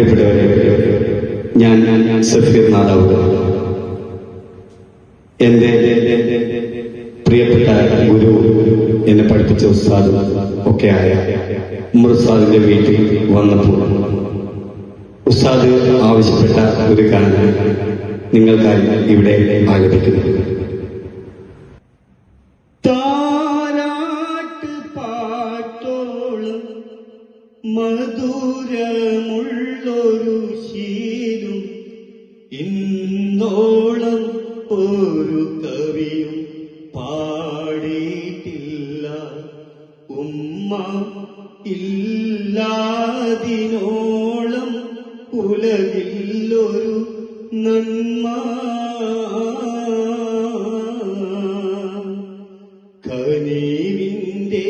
പ്രിയപ്പെട്ടവരെ ഞാൻ ഞാൻ സഫീർ നാദാവ് എന്റെ പ്രിയപ്പെട്ട ഗുരു എന്നെ പഠിപ്പിച്ച ഉസ്താദ് ഒക്കെ ആയ ഉമർ ഉസ്താദിന്റെ വീട്ടിൽ വന്നപ്പോൾ ഉസ്താദ് ആവശ്യപ്പെട്ട ഒരു കാരണം നിങ്ങൾക്കായി ഇവിടെ ആലപിക്കുന്നു. മധുരമുള്ളൊരു ശീലും ഇന്നോളം ഒരു കവിയും പാടിയിട്ടില്ല. ഉമ്മ ഇല്ലാതിനോളം ഉലകില്ലൊരു നന്മ. കനീവിന്റെ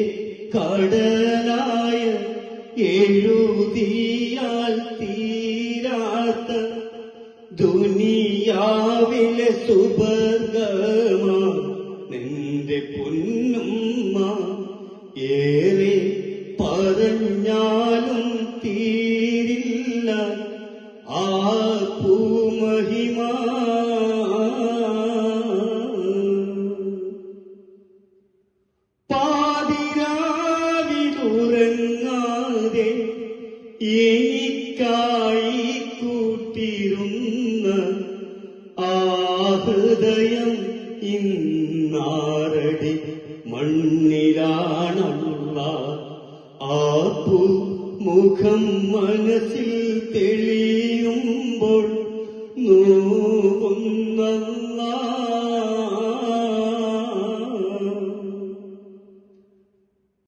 കടലായ എഴുതിയാൽ തീരാത്ത ദുനിയാവിലെ സുബർഗമാ. നിന്റെ പൊന്നുമ്മ ഏറെ പറഞ്ഞാലും തീരില്ല. ആ പൂമഹിമ എനിക്കായി കൂട്ടിരുന്ന ആ ഹൃദയം ഇന്നാറടി മണ്ണിലാണുള്ള ആ മുഖം മനസ്സിൽ തെളിയും